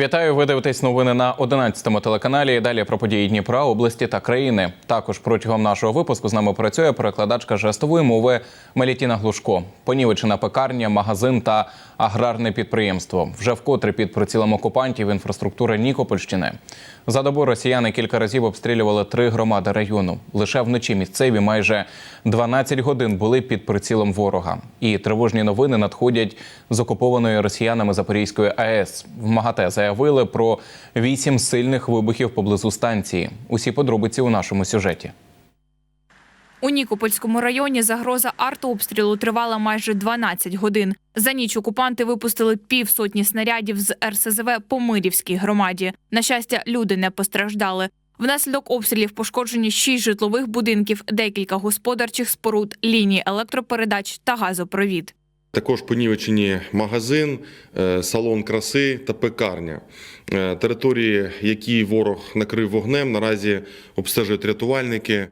Вітаю, ви дивитесь новини на 11 телеканалі. Далі про події Дніпра, області та країни. Також протягом нашого випуску з нами працює перекладачка жестової мови Мелітіна Глушко. Понівечена пекарня, магазин та аграрне підприємство. Вже вкотре під прицілом окупантів інфраструктури Нікопольщини. За добу росіяни кілька разів обстрілювали три громади району. Лише вночі місцеві майже 12 годин були під прицілом ворога. І тривожні новини надходять з окупованої росіянами Запорізької АЕС. В МАГАТЕ заявили про вісім сильних вибухів поблизу станції. Усі подробиці у нашому сюжеті. У Нікопольському районі загроза артобстрілу тривала майже 12 годин. За ніч окупанти випустили півсотні снарядів з РСЗВ по Мирівській громаді. На щастя, люди не постраждали. Внаслідок обстрілів пошкоджені шість житлових будинків, декілька господарчих споруд, лінії електропередач та газопровід. Також понівечені магазин, е, салон краси та пекарня. Е, Території, які ворог накрив вогнем, наразі обстежують рятувальники.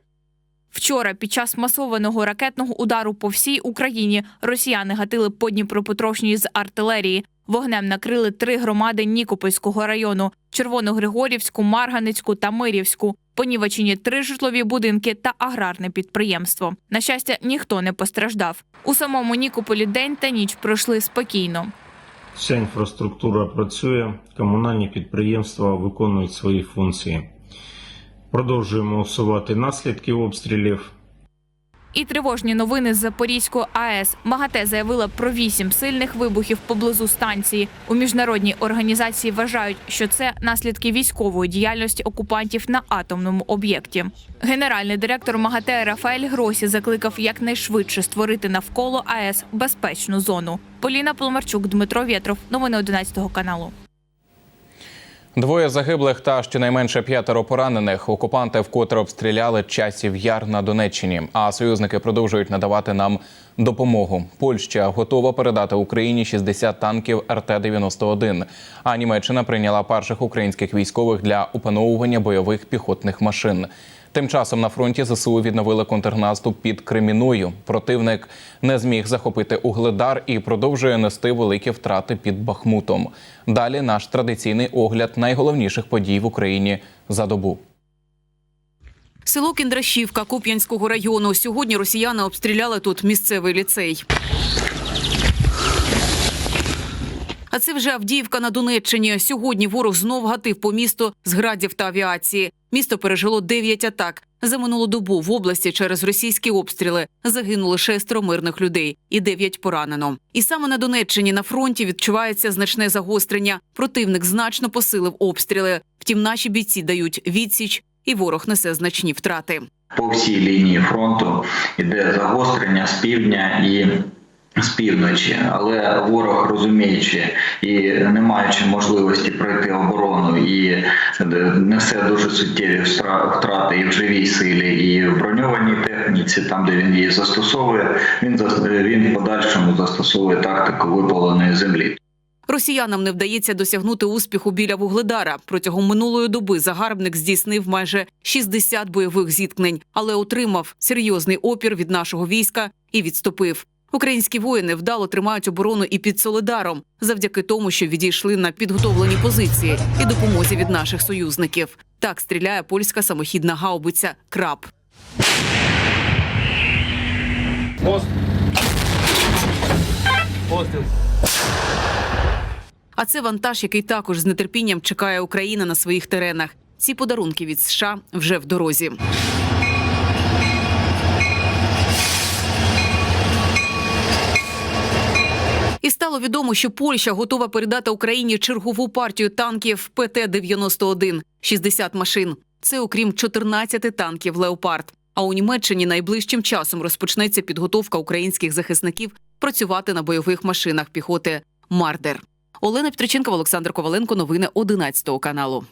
Вчора під час масованого ракетного удару по всій Україні росіяни гатили по Дніпропетровщині з артилерії. Вогнем накрили три громади Нікопольського району: Червоногригорівську, Марганицьку та Мирівську. Понівечені три житлові будинки та аграрне підприємство. На щастя, ніхто не постраждав. У самому Нікополі день та ніч пройшли спокійно. Вся інфраструктура працює, комунальні підприємства виконують свої функції. Продовжуємо усувати наслідки обстрілів. І тривожні новини з Запорізької АЕС. МАГАТЕ заявила про вісім сильних вибухів поблизу станції. У міжнародній організації вважають, що це наслідки військової діяльності окупантів на атомному об'єкті. Генеральний директор МАГАТЕ Рафаель Гросі закликав якнайшвидше створити навколо АЕС безпечну зону. Поліна Поломарчук, Дмитро Вєтров. Новини 11 каналу. Двоє загиблих та щонайменше п'ятеро поранених. Окупанти вкотре обстріляли часів яр на Донеччині. А союзники продовжують надавати нам допомогу. Польща готова передати Україні 60 танків РТ-91. А Німеччина прийняла перших українських військових для опановування бойових піхотних машин. Тим часом на фронті ЗСУ відновили контрнаступ під Креміною. Противник не зміг захопити Угледар і продовжує нести великі втрати під Бахмутом. Далі наш традиційний огляд найголовніших подій в Україні за добу. Село Кіндрашівка Куп'янського району. Сьогодні росіяни обстріляли тут місцевий ліцей. А це вже Авдіївка на Донеччині. Сьогодні ворог знов гатив по місту з градів та авіації. Місто пережило 9 атак. За минулу добу в області через російські обстріли загинули шестеро мирних людей і дев'ять поранено. І саме на Донеччині на фронті відчувається значне загострення. Противник значно посилив обстріли. Втім, наші бійці дають відсіч, і ворог несе значні втрати. по всій лінії фронту іде загострення з півдня і з півночі, але ворог розуміючи і не маючи можливості пройти оборону і несе дуже суттєві втрати і в живій силі, і в броньованій техніці, там де він її застосовує, він він в подальшому застосовує тактику випаленої землі. Росіянам не вдається досягнути успіху біля Вугледара. Протягом минулої доби загарбник здійснив майже 60 бойових зіткнень, але отримав серйозний опір від нашого війська і відступив. Українські воїни вдало тримають оборону і під Солидаром, завдяки тому, що відійшли на підготовлені позиції і допомозі від наших союзників. Так стріляє польська самохідна гаубиця Краб. А це вантаж, який також з нетерпінням чекає Україна на своїх теренах. Ці подарунки від США вже в дорозі. Стало відомо, що Польща готова передати Україні чергову партію танків ПТ-91 – 60 машин. Це окрім 14 танків Леопард. А у Німеччині найближчим часом розпочнеться підготовка українських захисників працювати на бойових машинах піхоти Мардер. Олена Петриченкова, Олександр Коваленко. Новини 11 каналу.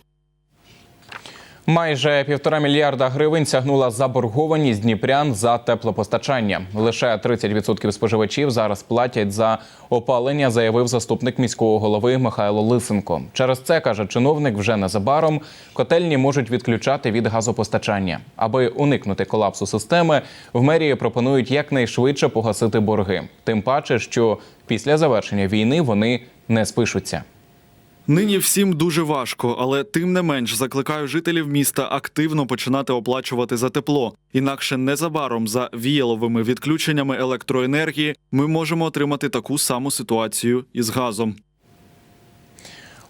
Майже півтора мільярда гривень сягнула заборгованість дніпрян за теплопостачання. Лише 30% споживачів зараз платять за опалення, заявив заступник міського голови Михайло Лисенко. Через це каже чиновник, вже незабаром котельні можуть відключати від газопостачання. Аби уникнути колапсу системи, в мерії пропонують якнайшвидше погасити борги. Тим паче, що після завершення війни вони не спишуться. Нині всім дуже важко, але тим не менш закликаю жителів міста активно починати оплачувати за тепло. Інакше незабаром за віяловими відключеннями електроенергії ми можемо отримати таку саму ситуацію із газом.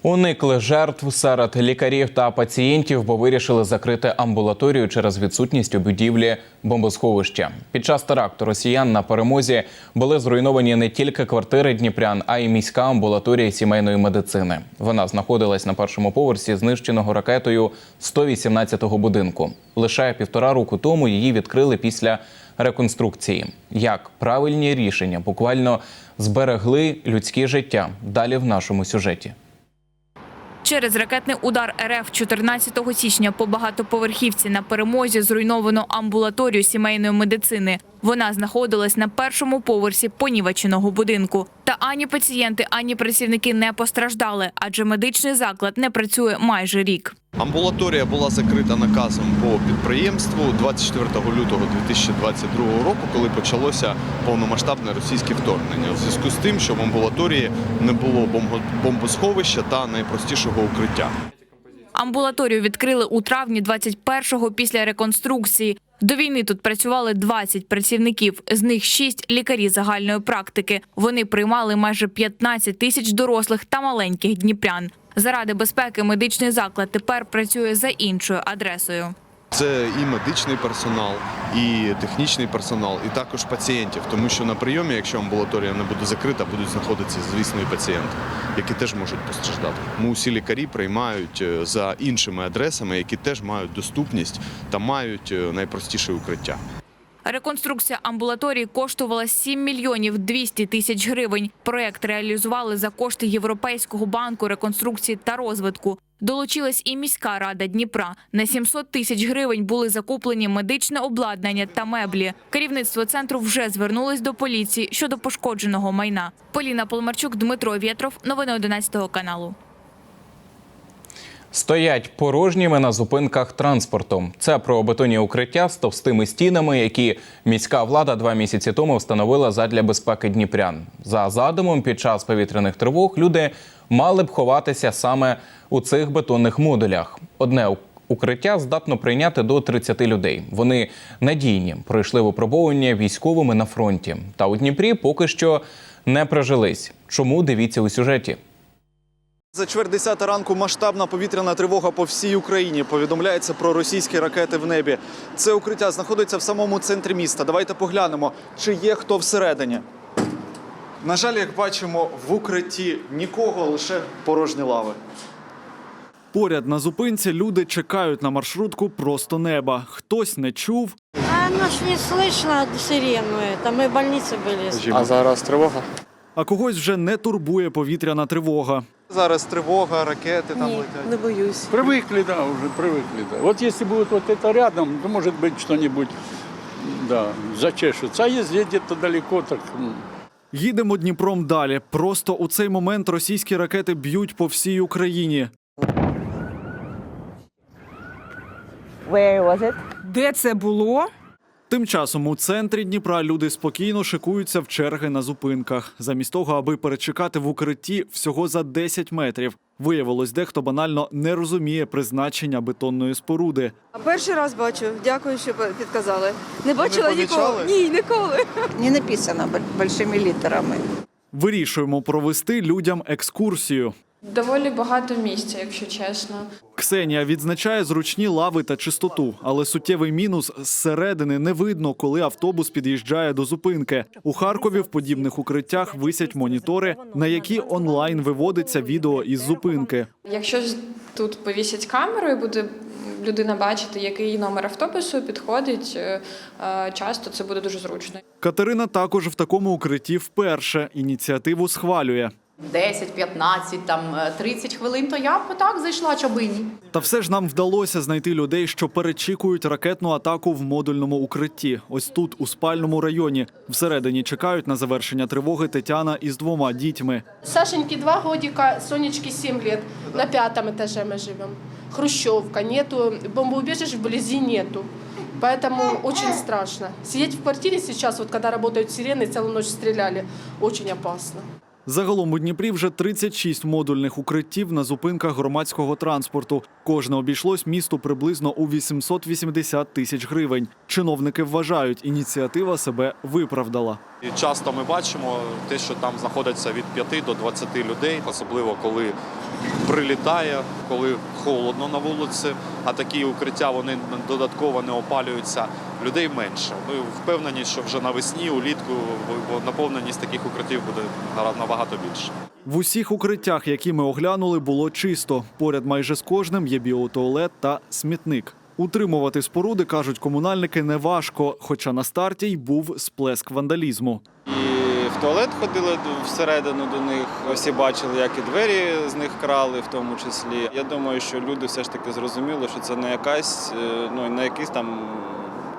Уникли жертв серед лікарів та пацієнтів, бо вирішили закрити амбулаторію через відсутність у будівлі бомбосховища. Під час теракту росіян на перемозі були зруйновані не тільки квартири Дніпрян, а й міська амбулаторія сімейної медицини. Вона знаходилась на першому поверсі знищеного ракетою 118-го будинку. Лише півтора року тому її відкрили після реконструкції. Як правильні рішення буквально зберегли людське життя. Далі в нашому сюжеті. Через ракетний удар РФ 14 січня по багатоповерхівці на перемозі зруйновано амбулаторію сімейної медицини. Вона знаходилась на першому поверсі понівеченого будинку. Та ані пацієнти, ані працівники не постраждали, адже медичний заклад не працює майже рік. Амбулаторія була закрита наказом по підприємству 24 лютого 2022 року, коли почалося повномасштабне російське вторгнення. У зв'язку з тим, що в амбулаторії не було бомбо- бомбосховища та найпростішого укриття. Амбулаторію відкрили у травні 21-го після реконструкції. До війни тут працювали 20 працівників, з них 6 – лікарі загальної практики. Вони приймали майже 15 тисяч дорослих та маленьких дніпрян. Заради безпеки медичний заклад тепер працює за іншою адресою. Це і медичний персонал, і технічний персонал, і також пацієнтів. Тому що на прийомі, якщо амбулаторія не буде закрита, будуть знаходитися, звісно, і пацієнти, які теж можуть постраждати. Тому усі лікарі приймають е, за іншими адресами, які теж мають доступність та мають е, найпростіше укриття. Реконструкція амбулаторії коштувала 7 мільйонів 200 тисяч гривень. Проект реалізували за кошти Європейського банку реконструкції та розвитку. Долучилась і міська рада Дніпра. На 700 тисяч гривень були закуплені медичне обладнання та меблі. Керівництво центру вже звернулось до поліції щодо пошкодженого майна. Поліна Полмарчук, Дмитро Вєтров. Новини 11 каналу. Стоять порожніми на зупинках транспорту. Це про бетонні укриття з товстими стінами, які міська влада два місяці тому встановила задля безпеки дніпрян. За задумом, під час повітряних тривог люди мали б ховатися саме у цих бетонних модулях. Одне укриття здатно прийняти до 30 людей. Вони надійні, пройшли випробовування військовими на фронті. Та у Дніпрі поки що не прижились. Чому дивіться у сюжеті? За чверть десята ранку масштабна повітряна тривога по всій Україні. Повідомляється про російські ракети в небі. Це укриття знаходиться в самому центрі міста. Давайте поглянемо, чи є хто всередині. На жаль, як бачимо, в укритті нікого, лише порожні лави. Поряд на зупинці люди чекають на маршрутку просто неба. Хтось не чув, А нас не слышно сирену это. Мы в больнице были. А зараз тривога? а когось вже не турбує повітряна тривога. Зараз тривога, ракети там Ні, летять. не боюсь. Привыкли, да, уже привыкли, да. Вот если будет вот это рядом, то может быть что-нибудь, да, зачешется. А если где-то далеко, так м, Їдемо Дніпром далі. Просто у цей момент російські ракети б'ють по всій Україні. Де це було? Тим часом у центрі Дніпра люди спокійно шикуються в черги на зупинках. Замість того, аби перечекати в укритті всього за 10 метрів. Виявилось, дехто банально не розуміє призначення бетонної споруди. Перший раз бачу. Дякую, що підказали. Не бачила ніколи. Ні, ніколи. Не написано большими літерами. Вирішуємо провести людям екскурсію. Доволі багато місця, якщо чесно. Ксенія відзначає зручні лави та чистоту, але суттєвий мінус зсередини не видно, коли автобус під'їжджає до зупинки. У Харкові в подібних укриттях висять монітори, на які онлайн виводиться відео із зупинки. Якщо тут повісять камеру і буде людина бачити, який номер автобусу підходить, е, е, часто це буде дуже зручно. Катерина також в такому укритті вперше ініціативу схвалює. 10, 15, там е, 30 хвилин, то я б так зайшла, чоби ні. Та все ж нам вдалося знайти людей, що перечікують ракетну атаку в модульному укритті. Ось тут, у спальному районі. Всередині чекають на завершення тривоги Тетяна із двома дітьми. Сашеньки два годика, Сонечки 7 лет. На пятом этаже мы живем. Хрущевка, нету, бомбоубежищ вблизи нету. Поэтому очень страшно. Сидеть в квартире сейчас, вот когда работают сирены, целую ночь стреляли, очень опасно. Загалом у Дніпрі вже 36 модульних укриттів на зупинках громадського транспорту. Кожне обійшлось місту приблизно у 880 тисяч гривень. Чиновники вважають, ініціатива себе виправдала. І часто ми бачимо те, що там знаходиться від 5 до 20 людей, особливо коли прилітає, коли холодно на вулиці, а такі укриття вони додатково не опалюються. Людей менше. Ми впевнені, що вже навесні, улітку наповненість таких укриттів буде набагато більше. В усіх укриттях, які ми оглянули, було чисто. Поряд майже з кожним є біотуалет та смітник. Утримувати споруди, кажуть комунальники, неважко, хоча на старті й був сплеск вандалізму. Туалет ходили всередину до них. Всі бачили, як і двері з них крали, в тому числі. Я думаю, що люди все ж таки зрозуміли, що це не якась, е, ну не якийсь там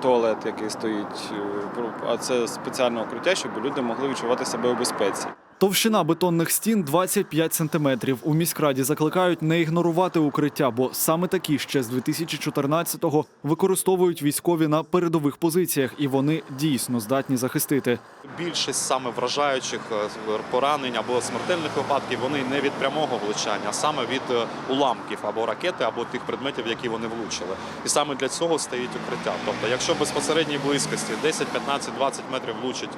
туалет, який стоїть, е, а це спеціальне укриття, щоб люди могли відчувати себе у безпеці. Товщина бетонних стін 25 сантиметрів. У міськраді закликають не ігнорувати укриття, бо саме такі ще з 2014-го використовують військові на передових позиціях, і вони дійсно здатні захистити. Більшість саме вражаючих е, поранень або смертельних випадків вони не від прямого влучання, а саме від е, уламків або ракети, або тих предметів, які вони влучили. І саме для цього стоїть укриття. Тобто, якщо безпосередній близькості 10, 15, 20 метрів влучить,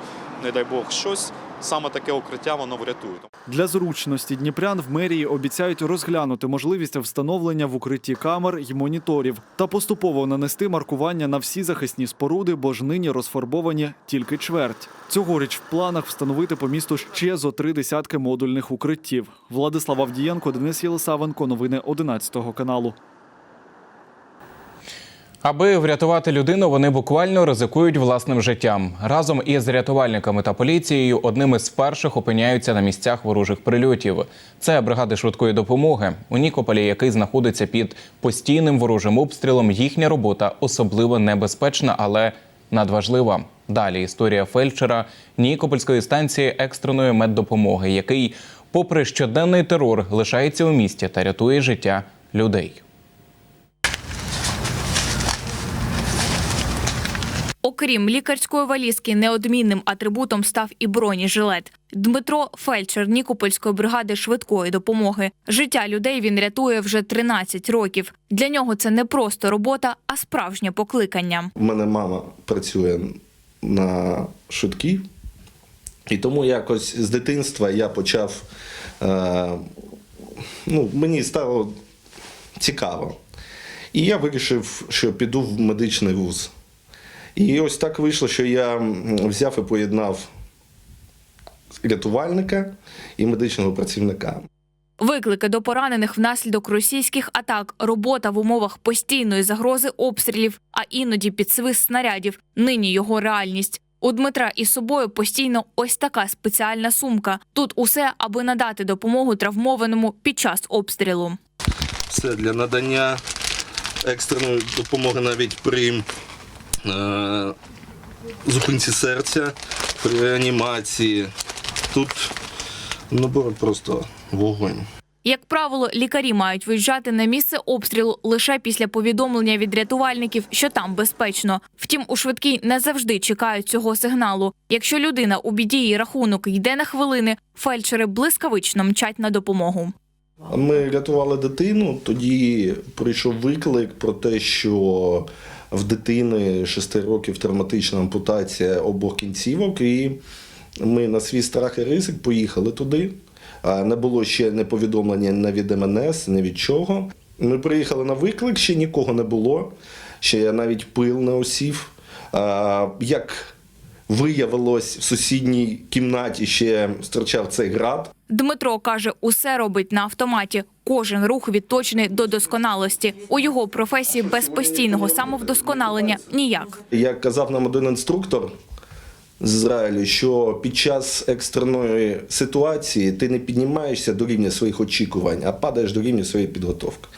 не дай Бог, щось, саме таке укриття воно врятує. Для зручності дніпрян в мерії обіцяють розглянути можливість встановлення в укритті камер й моніторів та поступово нанести маркування на всі захисні споруди, бо ж нині розфарбовані тільки чверть. Цьогоріч в планах встановити по місту ще зо три десятки модульних укриттів. Владислав Авдієнко, Денис Єлисавенко. Новини 11 каналу. Аби врятувати людину, вони буквально ризикують власним життям. Разом із рятувальниками та поліцією одним із перших опиняються на місцях ворожих прильотів. Це бригади швидкої допомоги. У Нікополі, який знаходиться під постійним ворожим обстрілом, їхня робота особливо небезпечна, але надважлива. Далі історія фельдшера Нікопольської станції екстреної меддопомоги, який, попри щоденний терор, лишається у місті та рятує життя людей. Окрім лікарської валізки, неодмінним атрибутом став і бронежилет. Дмитро фельдшер Нікопольської бригади швидкої допомоги. Життя людей він рятує вже 13 років. Для нього це не просто робота, а справжнє покликання. У мене мама працює на швидкій, і тому якось з дитинства я почав. Е, ну, мені стало цікаво. І я вирішив, що піду в медичний вуз. І ось так вийшло, що я взяв і поєднав рятувальника і медичного працівника. Виклики до поранених внаслідок російських атак, робота в умовах постійної загрози обстрілів, а іноді під свист снарядів. Нині його реальність. У Дмитра із собою постійно ось така спеціальна сумка. Тут усе, аби надати допомогу травмованому під час обстрілу. Все для надання екстреної допомоги навіть при зупинці серця, при реанімації. Тут набор просто вогонь. Як правило, лікарі мають виїжджати на місце обстрілу лише після повідомлення від рятувальників, що там безпечно. Втім, у швидкій не завжди чекають цього сигналу. Якщо людина у біді і рахунок йде на хвилини, фельдшери блискавично мчать на допомогу. Ми рятували дитину. Тоді прийшов виклик про те, що в дитини 6 років травматична ампутація обох кінцівок, і ми на свій страх і ризик поїхали туди. Не було ще не повідомлення не від МНС, не від чого. Ми приїхали на виклик, ще нікого не було, ще я навіть пил не осів. Як виявилось, в сусідній кімнаті ще стирчав цей град. Дмитро каже, усе робить на автоматі. Кожен рух відточений до досконалості. У його професії без постійного самовдосконалення ніяк. Як казав нам один інструктор з Ізраїлю, що під час екстреної ситуації ти не піднімаєшся до рівня своїх очікувань, а падаєш до рівня своєї підготовки.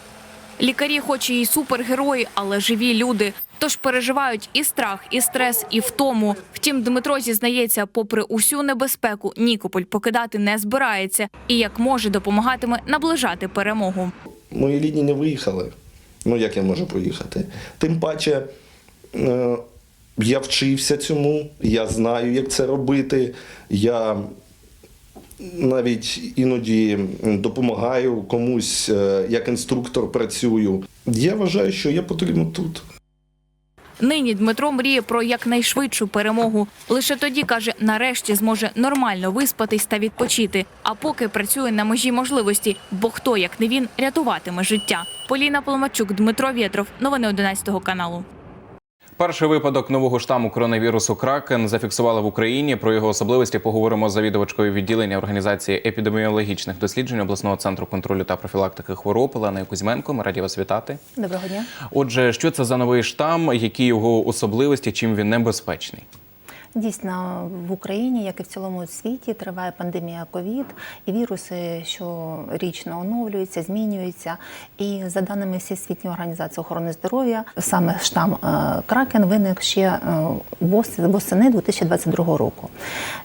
Лікарі, хоч і супергерої, але живі люди. Тож переживають і страх, і стрес, і втому. Втім, Дмитро зізнається, попри усю небезпеку, Нікополь покидати не збирається і як може допомагатиме наближати перемогу. Мої рідні не виїхали. Ну як я можу поїхати? Тим паче е, я вчився цьому, я знаю, як це робити. Я навіть іноді допомагаю комусь е, як інструктор працюю. Я вважаю, що я потрібен тут. Нині Дмитро мріє про якнайшвидшу перемогу. Лише тоді каже, нарешті зможе нормально виспатись та відпочити. А поки працює на межі можливості, бо хто як не він рятуватиме життя. Поліна Поломачук, Дмитро Вєтров. Новини 11 каналу. Перший випадок нового штаму коронавірусу Кракен зафіксували в Україні. Про його особливості поговоримо з завідувачкою відділення організації епідеміологічних досліджень обласного центру контролю та профілактики хвороб Оленою Кузьменко. Ми раді вас вітати. Доброго дня. Отже, що це за новий штам, які його особливості, чим він небезпечний? Дійсно, в Україні, як і в цілому світі, триває пандемія ковід, і віруси щорічно оновлюються, змінюються. І за даними Всесвітньої організації охорони здоров'я, саме штам е, Кракен виник ще е, вос- восени 2022 року.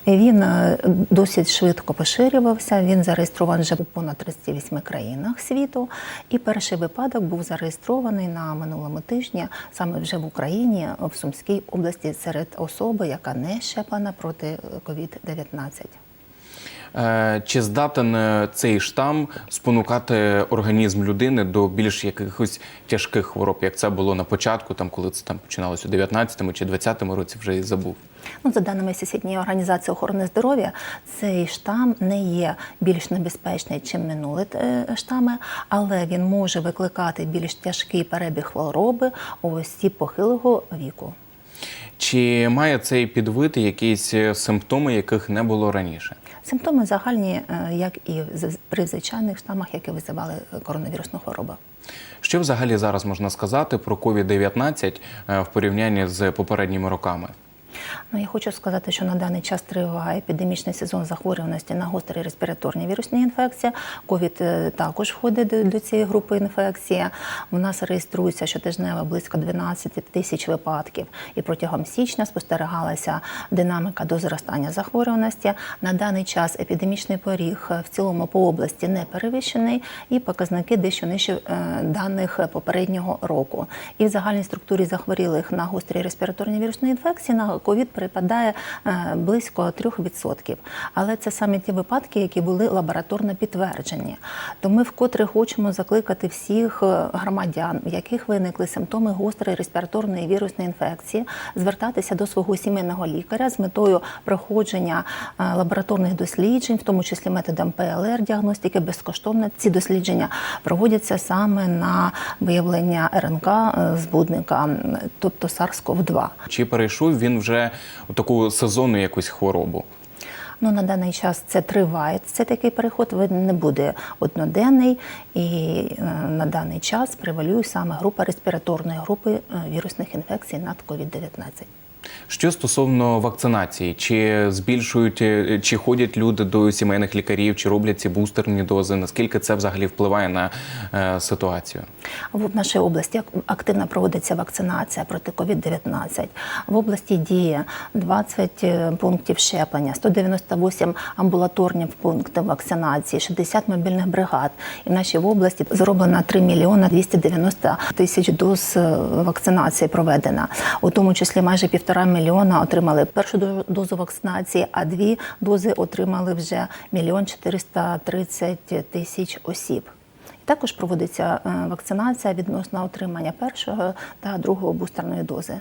Він е, досить швидко поширювався. Він зареєстрований вже у понад 38 країнах світу. І перший випадок був зареєстрований на минулому тижні саме вже в Україні, в Сумській області, серед особи, яка не щеплена проти COVID-19. Е, Чи здатен е, цей штам спонукати організм людини до більш якихось тяжких хвороб, як це було на початку, там коли це там починалося у 19-му чи 20-му році, вже і забув. Ну, за даними Всесвітньої організації охорони здоров'я, цей штам не є більш небезпечний, чим минулі е, штами, але він може викликати більш тяжкий перебіг хвороби у осіб похилого віку. Чи має цей підвид якісь е, симптоми, яких не було раніше? Симптоми загальні, е, як і при звичайних штамах, які визивали коронавірусну хворобу. Що взагалі зараз можна сказати про COVID-19 е, в порівнянні з попередніми роками? Ну, я хочу сказати, що на даний час триває епідемічний сезон захворюваності на гострі респіраторні вірусні інфекції. Ковід е, також входить до, цієї групи інфекції. У нас реєструється щотижнево близько 12 тисяч випадків. І протягом січня спостерігалася динамика до зростання захворюваності. На даний час епідемічний поріг е, в цілому по області не перевищений, і показники дещо нижче е, даних попереднього року. І в загальній структурі захворілих на гострі респіраторні вірусні інфекції на ковід припадає е, близько 3%. Але це саме ті випадки, які були лабораторно підтверджені. То ми вкотре хочемо закликати всіх е, громадян, в яких виникли симптоми гострої респіраторної вірусної інфекції, звертатися до свого сімейного лікаря з метою проходження е, лабораторних досліджень, в тому числі методом ПЛР діагностики безкоштовно. Ці дослідження проводяться саме на виявлення РНК збудника, тобто SARS-CoV-2. Чи перейшов він вже таку сезонну якусь хворобу? Ну на даний час це триває. Це такий переход він не буде одноденний, і е, на даний час превалює саме група респіраторної групи е, вірусних інфекцій над COVID-19. Що стосовно вакцинації, чи збільшують, е, чи ходять люди до сімейних лікарів, чи роблять ці бустерні дози? Наскільки це взагалі впливає на е, ситуацію? В нашій області ак- активно проводиться вакцинація проти COVID-19. В області діє 20 е, пунктів щеплення, 198 амбулаторних пунктів вакцинації, 60 мобільних бригад. І в нашій області зроблено 3 мільйона 290 тисяч доз е, вакцинації проведено. У тому числі майже півтора мільйона отримали першу дозу вакцинації, а дві дози отримали вже мільйон 430 тисяч осіб. Також проводиться е, вакцинація відносно отримання першого та другого бустерної дози.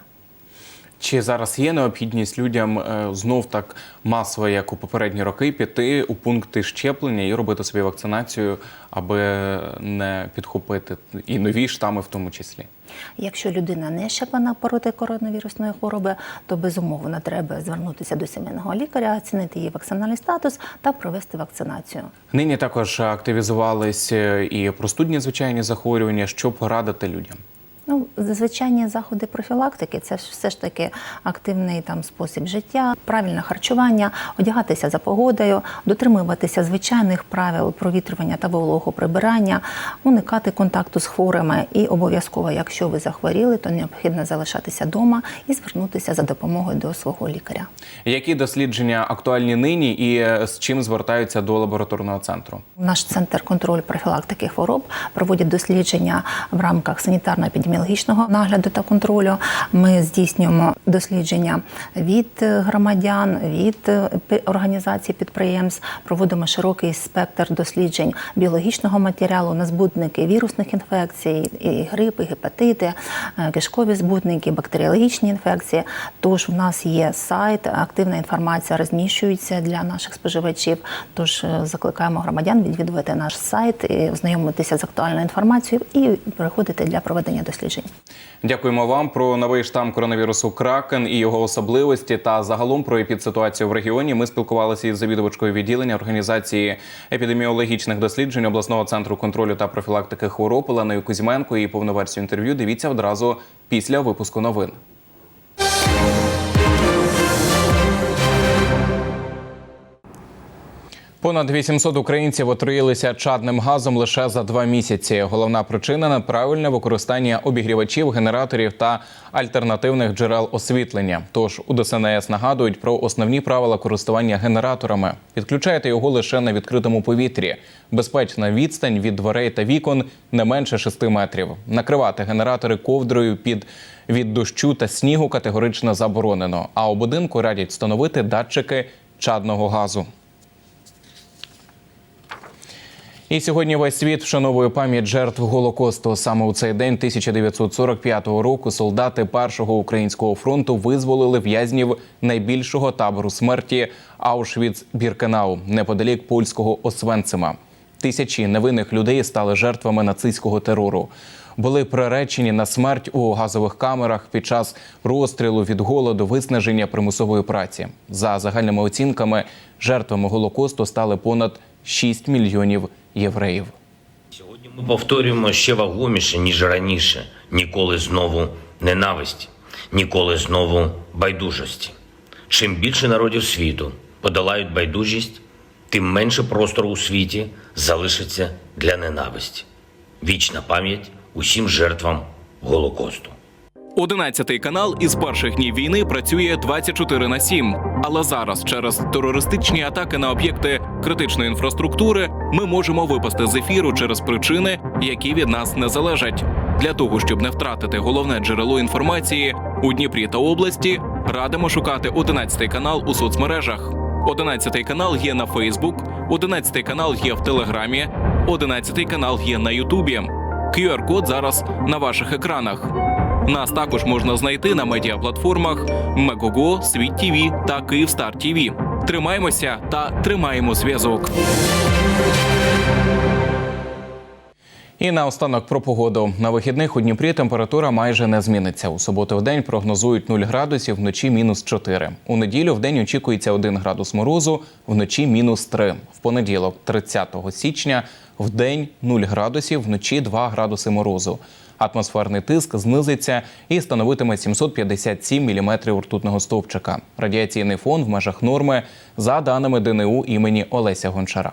Чи зараз є необхідність людям е, знов так масово, як у попередні роки, піти у пункти щеплення і робити собі вакцинацію, аби не підхопити і нові штами, в тому числі? Якщо людина не щеплена проти коронавірусної хвороби, то безумовно треба звернутися до сімейного лікаря, оцінити її вакцинальний статус та провести вакцинацію. Нині також активізувались е, і простудні звичайні захворювання. Що порадити людям? Ну, звичайні заходи профілактики це ж все ж таки активний там спосіб життя, правильне харчування, одягатися за погодою, дотримуватися звичайних правил провітрювання та вологого прибирання, уникати контакту з хворими і обов'язково, якщо ви захворіли, то необхідно залишатися вдома і звернутися за допомогою до свого лікаря. Які дослідження актуальні нині і е, з чим звертаються до лабораторного центру? Наш центр контролю профілактики хвороб проводить дослідження в рамках санітарно-епідеміологічної епідеміологічного нагляду та контролю. Ми здійснюємо дослідження від е, громадян, від е, організацій підприємств, проводимо широкий спектр досліджень біологічного матеріалу на збудники вірусних інфекцій, і грип, і гепатити, е, кишкові збудники, бактеріологічні інфекції. Тож у нас є сайт, активна інформація розміщується для наших споживачів. Тож е, закликаємо громадян відвідувати наш сайт, і ознайомитися з актуальною інформацією і приходити для проведення досліджень. Дякуємо вам про новий штам коронавірусу Кракен і його особливості та загалом про епідситуацію в регіоні. Ми спілкувалися із завідувачкою відділення організації епідеміологічних досліджень обласного центру контролю та профілактики хвороб Оленою Кузьменко. І повну версію інтерв'ю дивіться одразу після випуску новин. Понад 800 українців отруїлися чадним газом лише за два місяці. Головна причина неправильне використання обігрівачів, генераторів та альтернативних джерел освітлення. Тож у ДСНС нагадують про основні правила користування генераторами. Підключайте його лише на відкритому повітрі. Безпечна відстань від дверей та вікон не менше 6 метрів. Накривати генератори ковдрою під від дощу та снігу категорично заборонено. А у будинку радять встановити датчики чадного газу. І сьогодні весь світ вшановує пам'ять жертв Голокосту. Саме у цей день 1945 року солдати першого українського фронту визволили в'язнів найбільшого табору смерті Аушвіц-Біркенау неподалік польського Освенцима. Тисячі невинних людей стали жертвами нацистського терору. Були приречені на смерть у газових камерах під час розстрілу від голоду, виснаження примусової праці. За загальними оцінками, жертвами Голокосту стали понад 6 мільйонів євреїв. Сьогодні Ми повторюємо ще вагоміше, ніж раніше. Ніколи знову ненависті, ніколи знову байдужості. Чим більше народів світу подолають байдужість, тим менше простору у світі залишиться для ненависті. Вічна пам'ять усім жертвам Голокосту. 11 канал із перших днів війни працює 24 на 7. Але зараз, через терористичні атаки на об'єкти критичної інфраструктури, ми можемо випасти з ефіру через причини, які від нас не залежать. Для того щоб не втратити головне джерело інформації у Дніпрі та області, радимо шукати 11 канал у соцмережах. 11 канал є на Фейсбук, 11 канал є в Телеграмі, 11 канал є на Ютубі. QR-код зараз на ваших екранах. Нас також можна знайти на медіаплатформах Мегого, Світ ТІВІ та Київстар ТІВІ. Тримаємося та тримаємо зв'язок. І наостанок про погоду. На вихідних у Дніпрі температура майже не зміниться. У суботу в день прогнозують 0 градусів, вночі мінус 4. У неділю в день очікується 1 градус морозу, вночі мінус 3. В понеділок, 30 січня, в день 0 градусів, вночі 2 градуси морозу. Атмосферний тиск знизиться і становитиме 757 міліметрів ртутного стовпчика. Радіаційний фон в межах норми за даними ДНУ імені Олеся Гончара.